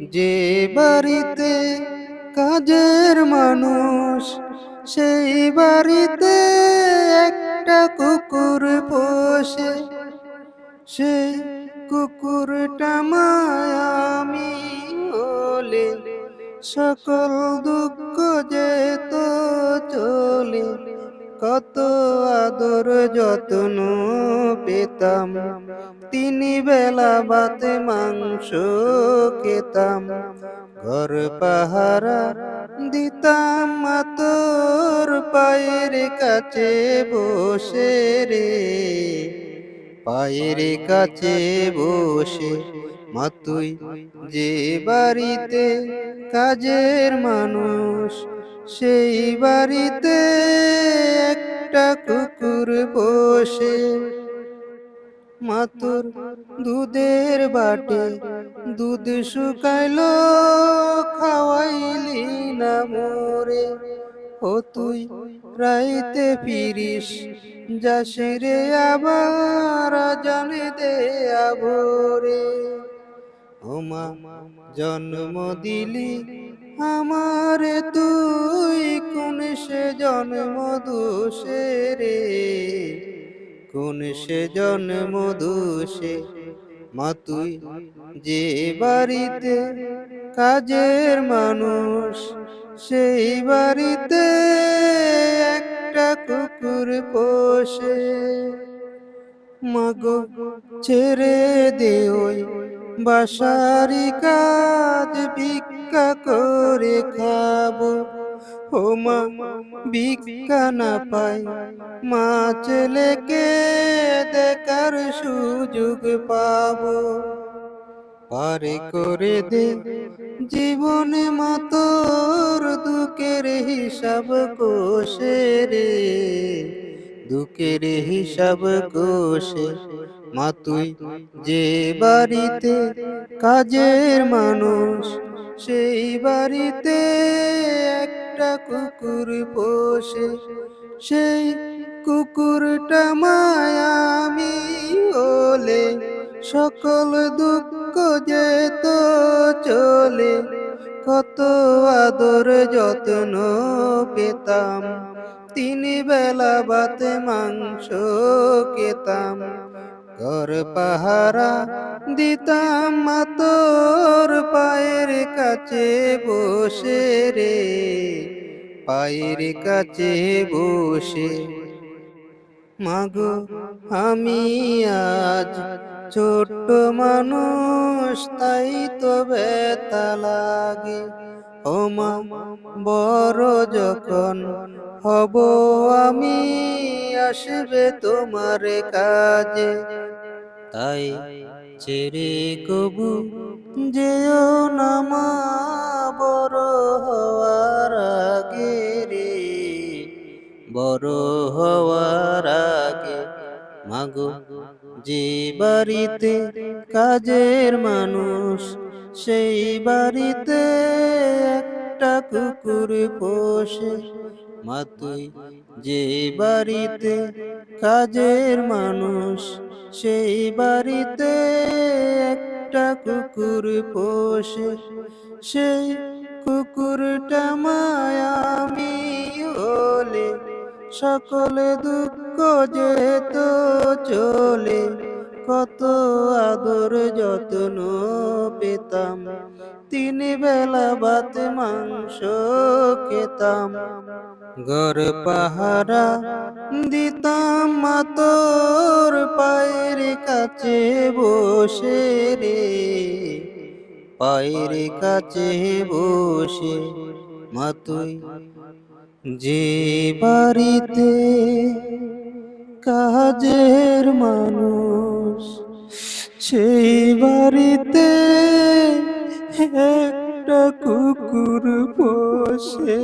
যে বাড়িতে কাজের মানুষ, সেই বাড়িতে একটা কুকুর পোষে। সে কুকুরটা মায়ামি হলে সকল দুঃখ যেত চলে। কত আদর যত্ন পেতাম। তিনি বেলা বাত মাংস খেতাম। ঘর পাহারা দিতাম মাতর পায়ের কাছে বসে রে। পায়ের কাছে বসে মা তুই যে বাড়িতে কাজের মানুষ সেই বাড়িতে একটা কুকুর বসে। মাতুর দুধের বাটে দুধ শুকাইল খাওয়াইলি না মোরে। তুই, রাইতে ফিরিস যাস রে আবার জানে দে আবরে ওমা, জন্ম দিলি আমারে তুই, কোন সে জন্ম দোষে রে? কোন সে জন্ম দোষে? মা, তুই যে বাড়িতে কাজের মানুষ সেই বাড়িতে একটা কুকুর পোষে। মাগো, ছেড়ে দে ওই বাসারি কাজ ভিক্ষা করে খাব। ও মা, ভিক্ষা না পাই। মা ছেলেকে দেখার সুযোগ পাবো। পারে করে দে। জীবনে মাতর দুঃখের হিসাব কোষে রে। দুঃখের হিসাব কোষে মা তুই যে বাড়িতে কাজের মানুষ সেই বাড়িতে একটা কুকুর পোষে। সেই কুকুরটা মায়ামি ওলে সকল দুঃখ যেত চলে, কত আদর যত্ন পেতাম। তিনি বেলা বাতে মাংস খেতাম। ঘর পাহারা দিতাম মাতর পায়ের কাছে বসে রে। পায়ের কাছে বসে, মাগো, আমি আজ ছোট্ট মানুষ, তাই তো বেতা লাগে। ও মা বড় যখন হব আমি, আসবে তোমার কাজে। তাই ছেড়ে কবু যেও না মা, বড় হওয়ার আগে রে। বড় হওয়ার আগে মাগো যে বাড়িতে কাজের মানুষ, সেই বাড়িতে একটা কুকুর পোষে। মা, তুই যে বাড়িতে কাজের মানুষ, সেই বাড়িতে একটা কুকুর পোষে। সেই কুকুরটা মায়ামি হলে সকলে দুঃখ যেত চলে ভাত মাংস খেতাম। ঘর পাহারা দিতাম মাতর পায়ের কাছে বসে রে। পায়ের কাছে বসে মাতুই যে বাড়িতে কাজের মানুষ, সেই বাড়িতে একটা কুকুর পোষে